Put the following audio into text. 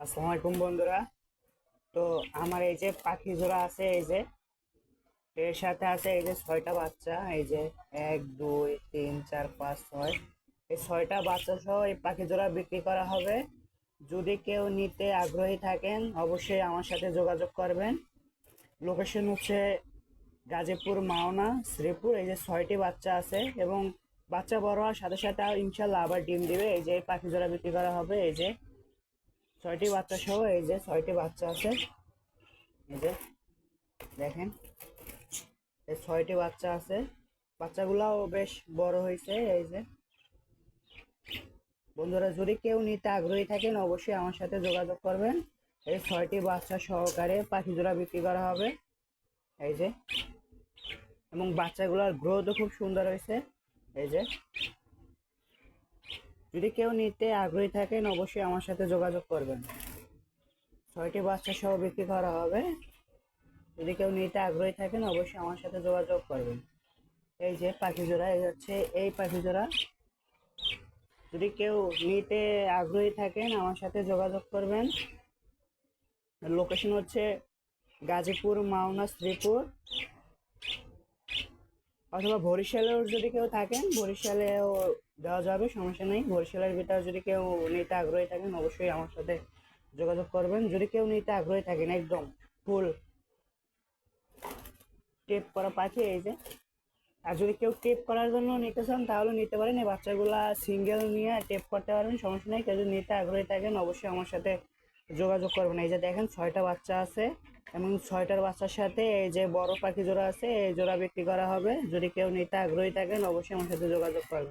আসসালামু আলাইকুম, বন্ধুরা। তো আমার এই যে পাখি জোড়া আছে, এই যে, এর সাথে আছে এই যে ছয়টা বাচ্চা, এই যে এক, দুই, তিন, চার, পাঁচ, ছয়। এই ছয়টা বাচ্চা সহ এই পাখি জোড়া বিক্রি করা হবে। যদি কেউ নিতে আগ্রহী থাকেন, অবশ্যই আমার সাথে যোগাযোগ করবেন। লোকেশন হচ্ছে গাজীপুর মাওনা, শ্রীপুর। এই যে ছয়টি বাচ্চা আছে এবং বাচ্চা বড় হওয়ার সাথে সাথে ইনশাল্লাহ আবার ডিম দিবে। এই যে পাখি জোড়া বিক্রি করা হবে, এই যে ছয়টি বাচ্চা সহ, এই যে ছয়টি বাচ্চা আছে। এই যে দেখেন, এই ছয়টি বাচ্চা আছে। বাচ্চাগুলাও বেশ বড় হয়েছে, এই যে। বন্ধুরা, যদি কেউ নিতে আগ্রহী থাকেন, অবশ্যই আমার সাথে যোগাযোগ করবেন। এই ছয়টি বাচ্চা সহকারে পাখি জোড়া বিক্রি করা হবে। এই যে, এবং বাচ্চাগুলোর গ্রোথও খুব সুন্দর হয়েছে। এই যে যদি কেউ নিতে আগ্রহী থাকেন, অবশ্যই আমার সাথে যোগাযোগ করবেন। ছয়টি বাচ্চা সহ বিক্রি করা হবে। যদি কেউ নিতে আগ্রহী থাকেন, অবশ্যই আমার সাথে যোগাযোগ করবেন। এই যে পাখি জোড়া, এই হচ্ছে এই পাখি জোড়া। যদি কেউ নিতে আগ্রহী থাকেন, আমার সাথে যোগাযোগ করবেন। লোকেশন হচ্ছে গাজীপুর, মাওনা, শ্রীপুর। অথবা বরিশালেও যদি কেউ থাকেন, বরিশালেও দেওয়া যাবে, সমস্যা নেই। বরিশালের ভিতরে যদি কেউ নিতে আগ্রহী থাকেন, অবশ্যই আমার সাথে যোগাযোগ করবেন। যদি কেউ নিতে আগ্রহী থাকেন একদম ফুল টেপ করা পাখি, এই যে। আর যদি কেউ টেপ করার জন্য নিতে চান, তাহলে নিতে পারেন। এই বাচ্চাগুলা সিঙ্গেল নিয়ে টেপ করতে পারবেন, সমস্যা নেই। কেউ যদি নিতে আগ্রহী থাকেন, অবশ্যই আমার সাথে যোগাযোগ করবেন। এই যে দেখেন, ছয়টা বাচ্চা আছে এবং ছয়টার বাচ্চার সাথে এই যে বড় পাখি জোড়া আছে, এই জোড়া বিক্রি করা হবে। যদি কেউ নিতে আগ্রহী থাকেন, অবশ্যই আমার সাথে যোগাযোগ করবেন।